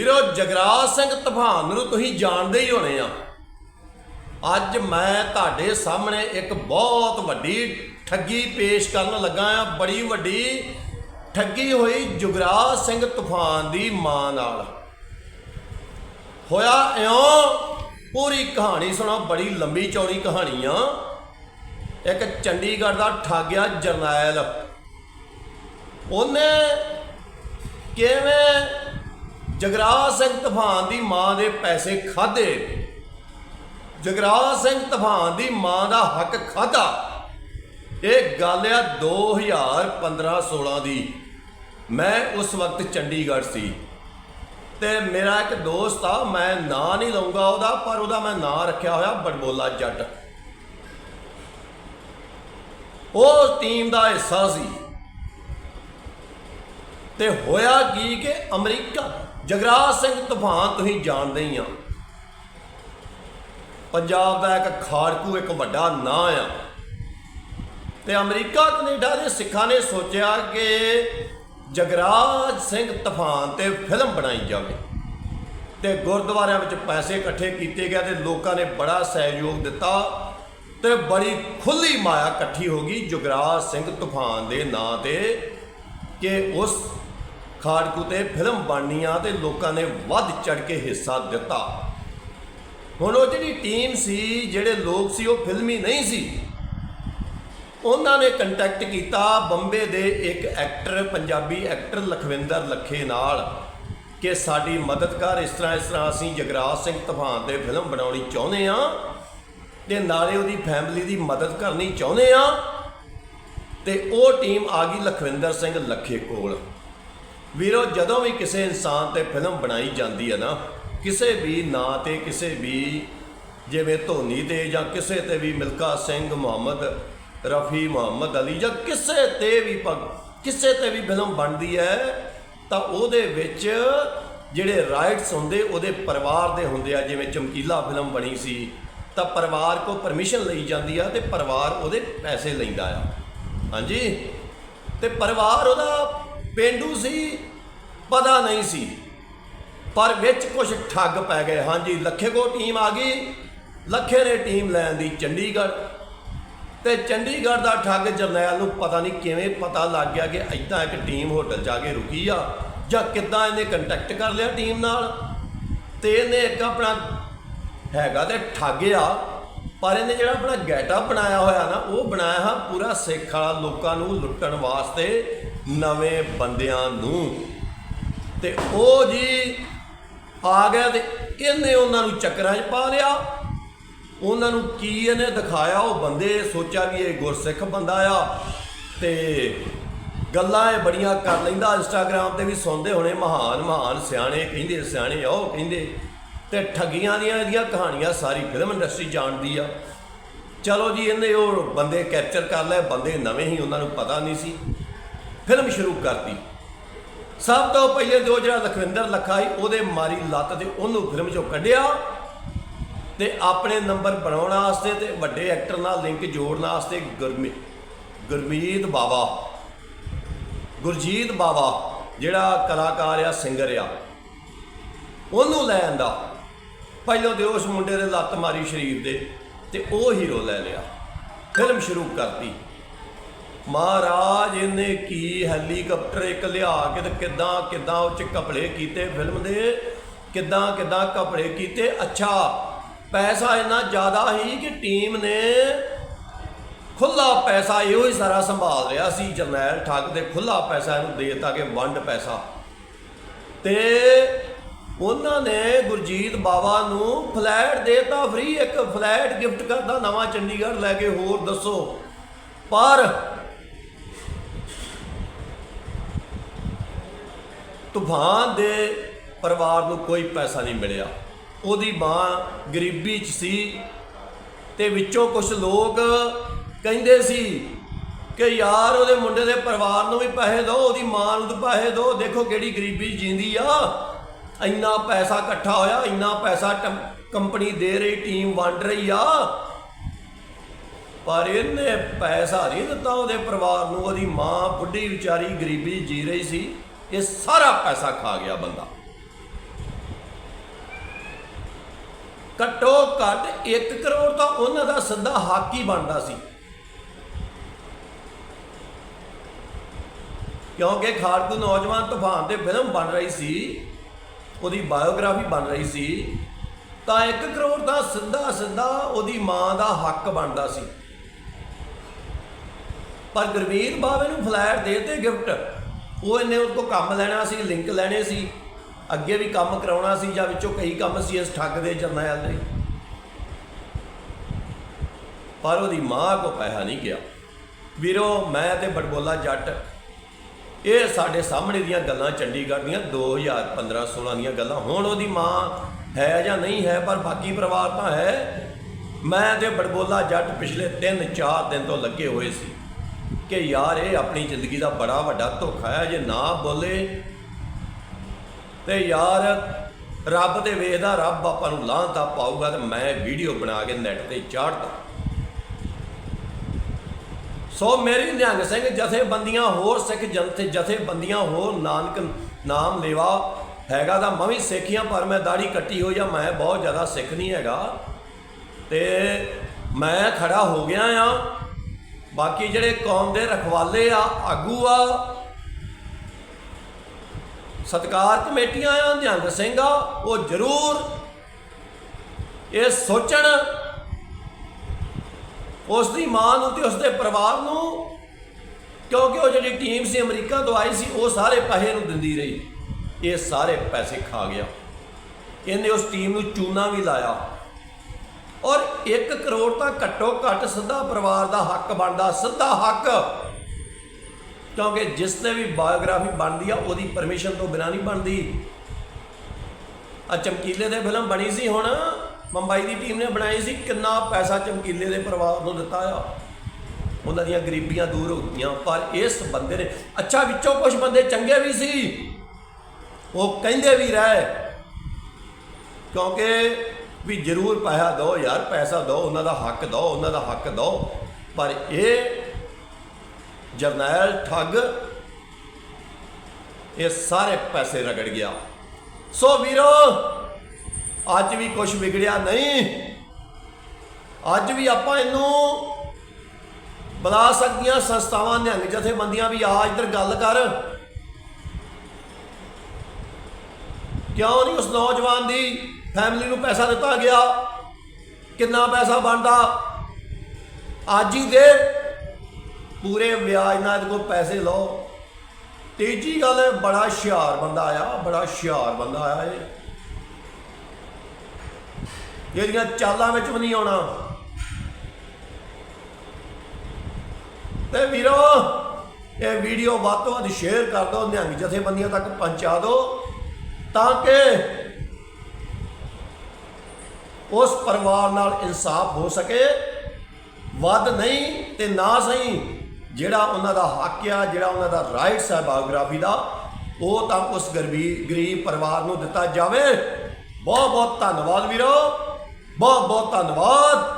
ਵੀਰੋ, ਜਗਰਾਜ ਸਿੰਘ ਤੂਫਾਨ ਨੂੰ ਤੁਸੀਂ ਜਾਣਦੇ ਹੀ ਹੋਣੇ ਆ। ਅੱਜ ਮੈਂ ਤੁਹਾਡੇ ਸਾਹਮਣੇ ਇੱਕ ਬਹੁਤ ਵੱਡੀ ਠੱਗੀ ਪੇਸ਼ ਕਰਨ ਲੱਗਾ ਆ। ਬੜੀ ਵੱਡੀ ਠੱਗੀ ਹੋਈ ਜੁਗਰਾਜ ਸਿੰਘ ਤੂਫਾਨ ਦੀ ਮਾਂ ਨਾਲ। ਹੋਇਆ ਇਉਂ, ਪੂਰੀ ਕਹਾਣੀ ਸੁਣੋ, ਬੜੀ ਲੰਬੀ ਚੌੜੀ ਕਹਾਣੀ ਆ। ਇੱਕ ਚੰਡੀਗੜ੍ਹ ਦਾ ਠਾਗਿਆ ਜਰਨੈਲ। ਉਹਨੇ ਕਿਵੇਂ ਜਗਰਾਜ ਸਿੰਘ ਤੂਫਾਨ ਦੀ ਮਾਂ ਦੇ ਪੈਸੇ ਖਾਦੇ ਜਗਰਾਜ ਸਿੰਘ ਤੂਫਾਨ ਦੀ ਮਾਂ ਦਾ ਹੱਕ ਖਾਦਾ ਇਹ ਗੱਲ ਆ 2015-16 ਦੀ। ਮੈਂ ਉਸ ਵਕਤ ਚੰਡੀਗੜ੍ਹ ਸੀ। ਤੇ ਮੇਰਾ ਇੱਕ ਦੋਸਤ ਆ, ਮੈਂ ਨਾਂ ਨਹੀਂ ਲਵਾਂਗਾ ਉਹਦਾ, ਪਰ ਉਹਦਾ ਮੈਂ ਨਾਂ ਰੱਖਿਆ ਹੋਇਆ ਬੜਬੋਲਾ ਜੱਟ। ਉਹ ਟੀਮ ਦਾ ਹਿੱਸਾ ਸੀ। ਤੇ ਹੋਇਆ ਕੀ ਕਿ ਅਮਰੀਕਾ ਜਗਰਾਜ ਸਿੰਘ ਤੂਫਾਨ ਤੁਸੀਂ ਜਾਣਦੇ ਹੀ ਆ। ਪੰਜਾਬ ਦਾ ਇੱਕ ਖਾੜਕੂ, ਇੱਕ ਵੱਡਾ ਨਾਂ ਆ। ਤੇ ਅਮਰੀਕਾ, ਕੈਨੇਡਾ ਦੇ ਸਿੱਖਾਂ ਨੇ ਸੋਚਿਆ ਕਿ ਜਗਰਾਜ ਸਿੰਘ ਤੂਫਾਨ ਤੇ ਫਿਲਮ ਬਣਾਈ ਜਾਵੇ। ਤੇ ਗੁਰਦੁਆਰਿਆਂ ਵਿੱਚ ਪੈਸੇ ਇਕੱਠੇ ਕੀਤੇ ਗਏ ਤੇ ਲੋਕਾਂ ਨੇ ਬੜਾ ਸਹਿਯੋਗ ਦਿੱਤਾ ਤੇ ਬੜੀ ਖੁੱਲੀ ਮਾਇਆ ਇਕੱਠੀ ਹੋ ਗਈ ਜੁਗਰਾਜ ਸਿੰਘ ਤੂਫਾਨ ਦੇ ਨਾਂ ਤੇ ਕਿ ਉਸ ਖਾੜਕੂ ਤੇ ਫਿਲਮ ਬਣਨੀ ਆ ਤੇ ਲੋਕਾਂ ਨੇ ਵੱਧ ਚੜ ਕੇ ਹਿੱਸਾ ਦਿੱਤਾ। ਹੁਣ ਉਹ ਜਿਹੜੀ ਟੀਮ ਸੀ, ਜਿਹੜੇ ਲੋਕ ਸੀ, ਉਹ ਫਿਲਮੀ ਨਹੀਂ ਸੀ। ਉਹਨਾਂ ਨੇ ਕੰਟੈਕਟ ਕੀਤਾ ਬੰਬੇ ਦੇ ਇੱਕ ਐਕਟਰ ਪੰਜਾਬੀ ਐਕਟਰ ਲਖਵਿੰਦਰ ਲੱਖੇ ਨਾਲ ਕਿ ਸਾਡੀ ਮਦਦ ਕਰ, ਇਸ ਤਰ੍ਹਾਂ ਇਸ ਤਰ੍ਹਾਂ ਅਸੀਂ ਜਗਰਾਜ ਸਿੰਘ ਤੂਫਾਨ ਤੇ ਫਿਲਮ ਬਣਾਉਣੀ ਚਾਹੁੰਦੇ ਆ ਤੇ ਨਾਲੇ ਉਹਦੀ ਫੈਮਿਲੀ ਦੀ ਮਦਦ ਕਰਨੀ ਚਾਹੁੰਦੇ ਆ ਤੇ ਉਹ ਟੀਮ ਆ ਗਈ ਲਖਵਿੰਦਰ ਸਿੰਘ ਲੱਖੇ ਕੋਲ। ਵੀਰੋ, ਜਦੋਂ ਵੀ ਕਿਸੇ ਇਨਸਾਨ ਤੇ ਫਿਲਮ ਬਣਾਈ ਜਾਂਦੀ ਹੈ ਨਾ, ਕਿਸੇ ਵੀ ਨਾਂ ਤੇ, ਕਿਸੇ ਵੀ ਜਿਵੇਂ ਧੋਨੀ ਤੇ ਜਾਂ ਕਿਸੇ ਤੇ ਵੀ ਮਿਲਕਾ ਸਿੰਘ ਮੁਹੰਮਦ, ਰਫੀ ਮੁਹੰਮਦ ਅਲੀ ਜਾਂ ਕਿਸੇ ਤੇ ਵੀ ਪ- ਕਿਸੇ ਤੇ ਵੀ ਫਿਲਮ ਬਣਦੀ ਹੈ, ਤਾਂ ਉਹਦੇ ਵਿੱਚ ਜਿਹੜੇ ਰਾਈਟਸ ਹੁੰਦੇ, ਉਹਦੇ ਪਰਿਵਾਰ ਦੇ ਹੁੰਦੇ ਆ, ਜਿਵੇਂ ਚਮਕੀਲਾ ਫਿਲਮ ਬਣੀ ਸੀ, ਤਾਂ ਪਰਿਵਾਰ ਕੋ ਪਰਮਿਸ਼ਨ ਲਈ ਜਾਂਦੀ ਆ ਤੇ ਪਰਿਵਾਰ ਉਹਦੇ ਪੈਸੇ ਲੈਂਦਾ ਆ। ਹਾਂਜੀ? ਤੇ ਪਰਿਵਾਰ ਉਹਦਾ ਪੇਂਡੂ ਸੀ, ਪਤਾ ਨਹੀਂ ਸੀ। ਪਰ ਵਿੱਚ ਕੁਝ ਠੱਗ ਪੈ ਗਏ। ਹਾਂਜੀ, ਲੱਖੇ ਕੋ ਟੀਮ ਆ ਗਈ। ਲੱਖੇ ਨੇ ਟੀਮ ਲੈਣ ਦੀ ਚੰਡੀਗੜ੍ਹ। ਤੇ ਚੰਡੀਗੜ੍ਹ ਦਾ ਠੱਗ ਜਰਨੈਲ ਨੂੰ ਪਤਾ ਨਹੀਂ ਕਿਵੇਂ ਪਤਾ ਲੱਗ ਗਿਆ ਕਿ ਐਦਾਂ ਇੱਕ ਟੀਮ ਹੋਟਲ ਜਾ ਕੇ ਰੁਕੀ ਆ, ਜਾਂ ਕਿੱਦਾਂ ਇਹਨੇ ਕੰਟੈਕਟ ਕਰ ਲਿਆ ਟੀਮ ਨਾਲ। ਤੇ ਇਹਨੇ ਇੱਕ ਆਪਣਾ ਹੈਗਾ ਤੇ ਠੱਗ ਆ, ਪਰ ਇਹਨੇ ਜਿਹੜਾ ਆਪਣਾ ਗੈਟਅਪ ਬਣਾਇਆ ਹੋਇਆ ਨਾ, ਉਹ ਬਣਾਇਆ ਹੈ ਪੂਰਾ ਸਿੱਖ ਵਾਲਾ ਲੋਕਾਂ ਨੂੰ ਲੁੱਟਣ ਵਾਸਤੇ। ਨਵੇਂ ਬੰਦਿਆਂ ਨੂੰ। ਤੇ ਉਹ ਜੀ ਆ ਗਿਆ ਤੇ ਇਹਨੇ ਉਹਨਾਂ ਨੂੰ ਚੱਕਰਾਂ 'ਚ ਪਾ ਲਿਆ। ਉਹਨਾਂ ਨੂੰ ਕੀ ਇਹਨੇ ਦਿਖਾਇਆ? ਉਹ ਬੰਦੇ ਸੋਚਿਆ ਵੀ ਇਹ ਗੁਰਸਿੱਖ ਬੰਦਾ ਆ। ਤੇ ਗੱਲਾਂ ਇਹ ਬੜੀਆਂ ਕਰ ਲੈਂਦਾ ਇੰਸਟਾਗ੍ਰam ਤੇ ਵੀ ਸੁਣਦੇ ਹੋਣੇ, ਮਹਾਨ ਮਹਾਨ ਸਿਆਣੇ ਕਹਿੰਦੇ, ਸਿਆਣੇ ਆ ਉਹ ਕਹਿੰਦੇ। ਤੇ ਠੱਗੀਆਂ ਦੀਆਂ ਇਹਦੀਆਂ ਕਹਾਣੀਆਂ ਸਾਰੀ ਫਿਲਮ ਇੰਡਸਟਰੀ ਜਾਣਦੀ ਆ। ਚਲੋ ਜੀ, ਇਹਨੇ ਉਹ ਬੰਦੇ ਕੈਪਚਰ ਕਰ ਲਏ, ਬੰਦੇ ਨਵੇਂ ਹੀ ਉਹਨਾਂ ਨੂੰ ਪਤਾ ਨਹੀਂ ਸੀ। ਫਿਲਮ ਸ਼ੁਰੂ ਕਰਤੀ। ਸਭ ਤੋਂ ਪਹਿਲੇ ਜੋ ਜਿਹੜਾ ਲਖਵਿੰਦਰ ਲੱਖਾ ਸੀ ਉਹਦੇ ਮਾਰੀ ਲੱਤ ਤੇ ਉਹਨੂੰ ਫਿਲਮ ਚੋਂ ਕੱਢਿਆ ਤੇ ਆਪਣੇ ਨੰਬਰ ਬਣਾਉਣ ਵਾਸਤੇ ਤੇ ਵੱਡੇ ਐਕਟਰ ਨਾਲ ਲਿੰਕ ਜੋੜਨ ਵਾਸਤੇ ਗੁਰਮੀ, ਗੁਰਮੀਤ ਬਾਵਾ। ਗੁਰਜੀਤ ਬਾਵਾ, ਜਿਹੜਾ ਕਲਾਕਾਰ ਆ, ਸਿੰਗਰ ਆ। ਉਹਨੂੰ ਲੈ ਆਂਦਾ। ਪਹਿਲੋਂ ਦੇ ਉਸ ਮੁੰਡੇ ਦੇ ਲੱਤ ਮਾਰੀ ਸ਼ਰੀਰ ਦੇ ਤੇ ਉਹ ਹੀਰੋ ਲੈ ਲਿਆ। ਫਿਲਮ ਸ਼ੁਰੂ ਕਰਤੀ। ਮਹਾਰਾਜ, ਇਹਨੇ ਕੀ ਹੈਲੀਕਾਪਟਰ ਇੱਕ ਲਿਆ ਕੇ ਤੇ ਕਿੱਦਾਂ ਕਿੱਦਾਂ ਉਹ ਚ ਕਪੜੇ ਕੀਤੇ ਫਿਲਮ ਦੇ? ਕਿੱਦਾਂ ਕਿੱਦਾਂ ਕਪੜੇ ਕੀਤੇ? ਅੱਛਾ, ਪੈਸਾ ਇੰਨਾ ਜ਼ਿਆਦਾ ਹੀ ਕਿ ਟੀਮ ਨੇ ਖੁੱਲਾ ਪੈਸਾ ਇਹੋ ਹੀ ਸਾਰਾ ਸੰਭਾਲ ਰਿਹਾ ਸੀ। ਜਰਨੈਲ ਠੱਗ ਦੇ ਖੁੱਲਾ ਪੈਸਾ ਇਹਨੂੰ ਦੇ ਦਿੱਤਾ ਕਿ ਵੰਡ ਪੈਸਾ। ਤੇ ਉਹਨਾਂ ਨੇ ਗੁਰਜੀਤ ਬਾਵਾ ਨੂੰ ਫਲੈਟ ਦੇਤਾ ਫ੍ਰੀ ਇੱਕ ਫਲੈਟ ਗਿਫਟ ਕਰਦਾ ਨਵਾਂ ਚੰਡੀਗੜ੍ਹ ਲੈ ਕੇ। ਹੋਰ ਦੱਸੋ। ਪਰ ਤੂਫਾਨ ਦੇ ਪਰਿਵਾਰ ਨੂੰ ਕੋਈ ਪੈਸਾ ਨਹੀਂ ਮਿਲਿਆ। ਉਹਦੀ ਮਾਂ ਗਰੀਬੀ 'ਚ ਸੀ ਤੇ ਵਿੱਚੋਂ ਕੁਝ ਲੋਕ ਕਹਿੰਦੇ ਸੀ ਕਿ ਯਾਰ ਉਹਦੇ ਮੁੰਡੇ ਦੇ ਪਰਿਵਾਰ ਨੂੰ ਵੀ ਪੈਸੇ ਦਿਓ, ਉਹਦੀ ਮਾਂ ਨੂੰ ਪੈਸੇ ਦਿਓ। ਦੇਖੋ ਕਿਹੜੀ ਗਰੀਬੀ 'ਚ ਜਿੰਦੀ ਆ। ਇੰਨਾ ਪੈਸਾ ਇਕੱਠਾ ਹੋਇਆ, ਇੰਨਾ ਪੈਸਾ ਟੰ- ਕੰਪਨੀ ਦੇ ਰਹੀ, ਟੀਮ ਵੰਡ ਰਹੀ ਆ। ਪਰ ਇਹਨੇ ਪੈਸਾ ਨਹੀਂ ਦਿੱਤਾ ਉਹਦੇ ਪਰਿਵਾਰ ਨੂੰ। ਉਹਦੀ ਮਾਂ ਬੁੱਢੀ ਵਿਚਾਰੀ ਗਰੀਬੀ ਜੀ ਰਹੀ ਸੀ। ਇਹ ਸਾਰਾ ਪੈਸਾ ਖਾ ਗਿਆ ਬੰਦਾ। ਘੱਟੋ ਘੱਟ 1 ਕਰੋੜ ਤਾਂ ਉਹਨਾਂ ਦਾ ਸਿੱਧਾ ਹੱਕ ਹੀ ਬਣਦਾ ਸੀ। ਕਿਉਂਕਿ ਖਾੜਕੂ ਨੌਜਵਾਨ ਤੂਫਾਨ ਤੇ ਫਿਲਮ ਬਣ ਰਹੀ ਸੀ, ਉਹਦੀ ਬਾਇਓਗ੍ਰਾਫੀ ਬਣ ਰਹੀ ਸੀ, ਤਾਂ 1 ਕਰੋੜ ਦਾ ਸਿੱਧਾ ਸਿੱਧਾ ਉਹਦੀ ਮਾਂ ਦਾ ਹੱਕ ਬਣਦਾ ਸੀ। ਪਰ ਗੁਰਵੀਰ ਬਾਵੇ ਨੂੰ ਫਲੈਟ ਦੇ ਦੇਤੇ ਗਿਫਟ। ਉਹ ਇਹਨੇ ਉਹ ਤੋਂ ਕੰਮ ਲੈਣਾ ਸੀ ਲਿੰਕ ਲੈਣੇ ਸੀ, ਅੱਗੇ ਵੀ ਕੰਮ ਕਰਾਉਣਾ ਸੀ ਜਾਂ ਵਿੱਚੋਂ ਕਈ ਕੰਮ ਸੀ ਇਸ ਠੱਗ ਦੇ ਜਰਨੈਲ ਦੇ। ਪਰ ਉਹਦੀ ਮਾਂ ਕੋ ਪੈਸਾ ਨਹੀਂ ਗਿਆ। ਵੀਰੋ, ਮੈਂ ਤੇ ਬਟਬੋਲਾ ਜੱਟ, ਇਹ ਸਾਡੇ ਸਾਹਮਣੇ ਦੀਆਂ ਗੱਲਾਂ ਚੰਡੀਗੜ੍ਹ ਦੀਆਂ 2015 16 ਦੀਆਂ ਗੱਲਾਂ। ਹੁਣ ਉਹਦੀ ਮਾਂ ਹੈ ਜਾਂ ਨਹੀਂ ਹੈ, ਪਰ ਬਾਕੀ ਪਰਿਵਾਰ ਤਾਂ ਹੈ। ਮੈਂ ਤੇ ਬੜਬੋਲਾ ਜੱਟ ਪਿਛਲੇ 3-4 ਦਿਨ ਤੋਂ ਲੱਗੇ ਹੋਏ ਸੀ। ਕਿ ਯਾਰ, ਇਹ ਆਪਣੀ ਜ਼ਿੰਦਗੀ ਦਾ ਬੜਾ ਵੱਡਾ ਧੋਖਾ ਹੈ, ਜੇ ਨਾ ਬੋਲੇ ਤੇ ਯਾਰ, ਰੱਬ ਤੇ ਵੇਖਦਾ ਰੱਬ ਆਪਾਂ ਨੂੰ ਲਾਂਤਾ ਪਾਊਗਾ ਤੇ ਮੈਂ ਵੀਡੀਓ ਬਣਾ ਕੇ ਨੈਟ ਤੇ ਚਾੜਦਾ ਸੋ ਮੇਰੀ ਨਿਹੰਗ ਸਿੰਘ, ਜਥੇਬੰਦੀਆਂ ਹੋਰ ਸਿੱਖ ਜਨਤੇ ਜਥੇਬੰਦੀਆਂ ਹੋਰ ਨਾਨਕ ਨਾਮ ਲੇਵਾ ਹੈਗਾ ਤਾਂ ਮੈਂ ਵੀ ਸਿੱਖੀਆਂ ਪਰ ਮੈਂ ਦਾੜੀ ਕੱਟੀ ਹੋਈ ਆ, ਮੈਂ ਬਹੁਤ ਜ਼ਿਆਦਾ ਸਿੱਖ ਨਹੀਂ ਹੈਗਾ। ਤੇ ਮੈਂ ਖੜਾ ਹੋ ਗਿਆ ਆ। ਬਾਕੀ ਜਿਹੜੇ ਕੌਮ ਦੇ ਰਖਵਾਲੇ ਆ, ਆਗੂ ਆ, ਸਤਕਾਰ ਕਮੇਟੀਆਂ ਆ ਨਿਹੰਗ ਸਿੰਘ ਆ, ਉਹ ਜ਼ਰੂਰ ਇਹ ਸੋਚਣ ਉਸ ਦੀ ਮਾਂ ਨੂੰ ਤੇ ਉਸ ਦੇ ਪਰਿਵਾਰ ਨੂੰ, ਕਿਉਂਕਿ ਉਹ ਜਿਹੜੀ ਟੀਮ ਸੀ ਅਮਰੀਕਾ ਤੋਂ ਆਈ ਸੀ, ਉਹ ਸਾਰੇ ਪੈਸੇ ਨੂੰ ਦਿੰਦੀ ਰਹੀ। ਇਹ ਸਾਰੇ ਪੈਸੇ ਖਾ ਗਿਆ। ਇਹਨੇ ਉਸ ਟੀਮ ਨੂੰ ਚੂਨਾ ਵੀ ਲਾਇਆ। ਔਰ 1 ਕਰੋੜ ਤਾਂ ਘੱਟੋ ਘੱਟ ਸਿੱਧਾ ਪਰਿਵਾਰ ਦਾ ਹੱਕ ਬਣਦਾ, ਸਿੱਧਾ ਹੱਕ। ਕਿਉਂਕਿ ਜਿਸ ਤੇ ਵੀ ਬਾਇਓਗ੍ਰਾਫੀ ਬਣਦੀ ਆ, ਉਹਦੀ ਪਰਮਿਸ਼ਨ ਤੋਂ ਬਿਨਾਂ ਨਹੀਂ ਬਣਦੀ। ਆ ਚਮਕੀਲੇ ਦੇ ਫਿਲਮ ਬਣੀ ਸੀ ਹੁਣ, ਮੁੰਬਈ ਦੀ ਟੀਮ ਨੇ ਬਣਾਈ ਸੀ, ਕਿੰਨਾ ਪੈਸਾ ਚਮਕੀਲੇ ਦੇ ਪਰਿਵਾਰ ਨੂੰ ਦਿੱਤਾ ਆ। ਉਹਨਾਂ ਦੀਆਂ ਗਰੀਬੀਆਂ ਦੂਰ ਹੋ ਗਈਆਂ, ਪਰ ਇਸ ਬੰਦੇ ਨੇ, ਅੱਛਾ ਵਿੱਚੋਂ ਕੁਝ ਬੰਦੇ ਚੰਗੇ ਵੀ ਸੀ, ਉਹ ਕਹਿੰਦੇ ਵੀ ਰਹੇ। ਕਿਉਂਕਿ ਵੀ ਜ਼ਰੂਰ ਪੈਸਾ ਦਿਓ ਯਾਰ, ਪੈਸਾ ਦਿਓ, ਉਹਨਾਂ ਦਾ ਹੱਕ ਦਿਓ, ਉਹਨਾਂ ਦਾ ਹੱਕ ਦਿਓ। ਪਰ ਇਹ ਜਰਨੈਲ ਠੱਗ, ਇਹ ਸਾਰੇ ਪੈਸੇ ਰਗੜ ਗਿਆ। ਸੋ ਵੀਰੋ, ਅੱਜ ਵੀ ਕੁਝ ਵਿਗੜਿਆ ਨਹੀਂ। ਅੱਜ ਵੀ ਆਪਾਂ ਇਹਨੂੰ ਬੁਲਾ ਸਕਦੀਆਂ, ਸੰਸਥਾਵਾਂ, ਨਿਹੰਗ ਜਥੇਬੰਦੀਆਂ ਵੀ ਆ, ਇੱਧਰ ਗੱਲ ਕਰ। ਕਿਉਂ ਨਹੀਂ ਉਸ ਨੌਜਵਾਨ ਦੀ ਫੈਮਿਲੀ ਨੂੰ ਪੈਸਾ ਦਿੱਤਾ ਗਿਆ। ਕਿੰਨਾ ਪੈਸਾ ਬਣਦਾ? ਅੱਜ ਹੀ ਦੇ। ਪੂਰੇ ਵਿਆਜ ਨਾਲ ਇਹਦੇ ਕੋਲ ਪੈਸੇ ਲਓ। ਤੀਜੀ ਗੱਲ ਹੈ, ਬੜਾ ਹੁਸ਼ਿਆਰ ਬੰਦਾ ਆਇਆ ਬੜਾ ਹੁਸ਼ਿਆਰ ਬੰਦਾ ਆਇਆ ਇਹ। ਇਹਦੀਆਂ ਚਾਲਾਂ ਵਿੱਚ ਵੀ ਨਹੀਂ ਆਉਣਾ। ਤੇ ਵੀਰੋ ਇਹ ਵੀਡੀਓ ਵੱਧ ਤੋਂ ਵੱਧ ਸ਼ੇਅਰ ਕਰ ਦਿਓ ਨਿਹੰਗ ਜਥੇਬੰਦੀਆਂ ਤੱਕ ਪਹੁੰਚਾ ਦਿਓ ਤਾਂ ਕਿ ਉਸ ਪਰਿਵਾਰ ਨਾਲ ਇਨਸਾਫ ਹੋ ਸਕੇ। ਵੱਧ ਨਹੀਂ ਤੇ ਨਾ ਸਹੀ, ਜਿਹੜਾ ਉਹਨਾਂ ਦਾ ਹੱਕ ਆ, ਜਿਹੜਾ ਉਹਨਾਂ ਦਾ ਰਾਈਟਸ ਹੈ ਬਾਇਓਗ੍ਰਾਫੀ ਦਾ, ਉਹ ਤਾਂ ਉਸ ਗਰੀਬੀ, ਗਰੀਬ ਪਰਿਵਾਰ ਨੂੰ ਦਿੱਤਾ ਜਾਵੇ। ਬਹੁਤ ਬਹੁਤ ਧੰਨਵਾਦ ਵੀਰੋ। ਬਹੁਤ ਬਹੁਤ ਧੰਨਵਾਦ।